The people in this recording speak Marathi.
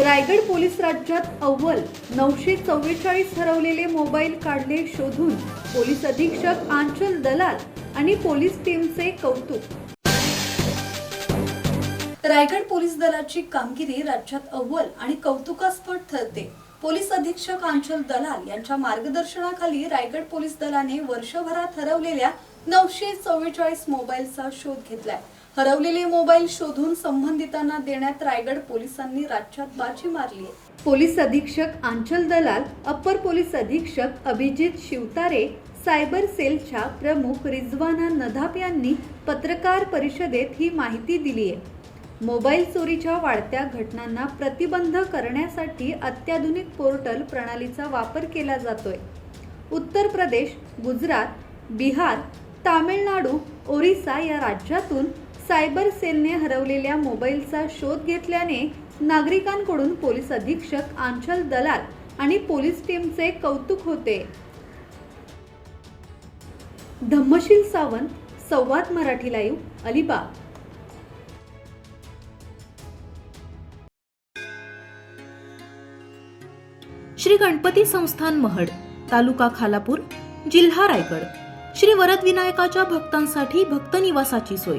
रायगड पोलीस राज्यात अव्वल नऊशे चव्वेचाळीस हरवलेले मोबाईल काढले शोधून पोलीस अधीक्षक आंचल दलाल आणि पोलीस टीमचे कौतुक. रायगड पोलीस दलाची कामगिरी राज्यात अव्वल आणि कौतुकास्पद ठरते. पोलीस अधीक्षक आंचल दलाल यांच्या मार्गदर्शनाखाली रायगड पोलीस दलाने वर्षभरात हरवलेल्या नऊशे चव्वेचाळीस मोबाईलचा शोध घेतलाय. हरवलेले मोबाईल शोधून संबंधितांना देण्यात रायगड पोलिसांनी राज्यात बाजी मारली. आहे पोलीस अधीक्षक आंचल दलाल अप्पर पोलीस अधीक्षक अभिजित शिवतारे सायबर सेलच्या प्रमुख रिझवाना नधाप यांनी पत्रकार परिषदेत ही माहिती दिली आहे. मोबाईल चोरीच्या वाढत्या घटनांना प्रतिबंध करण्यासाठी अत्याधुनिक पोर्टल प्रणालीचा वापर केला जातोय. उत्तर प्रदेश गुजरात बिहार तामिळनाडू ओरिसा या राज्यातून सायबर सेलने हरवलेल्या मोबाईलचा शोध घेतल्याने नागरिकांकडून पोलीस अधीक्षक आंचल दलाल आणि पोलीस टीमचे कौतुक होते. धम्मशील सावंत संवाद मराठी लाईव्ह अलिबाग. श्री गणपती संस्थान महड तालुका खालापूर जिल्हा रायगड. श्री वरदविनायकाच्या भक्तांसाठी भक्त निवासाची सोय.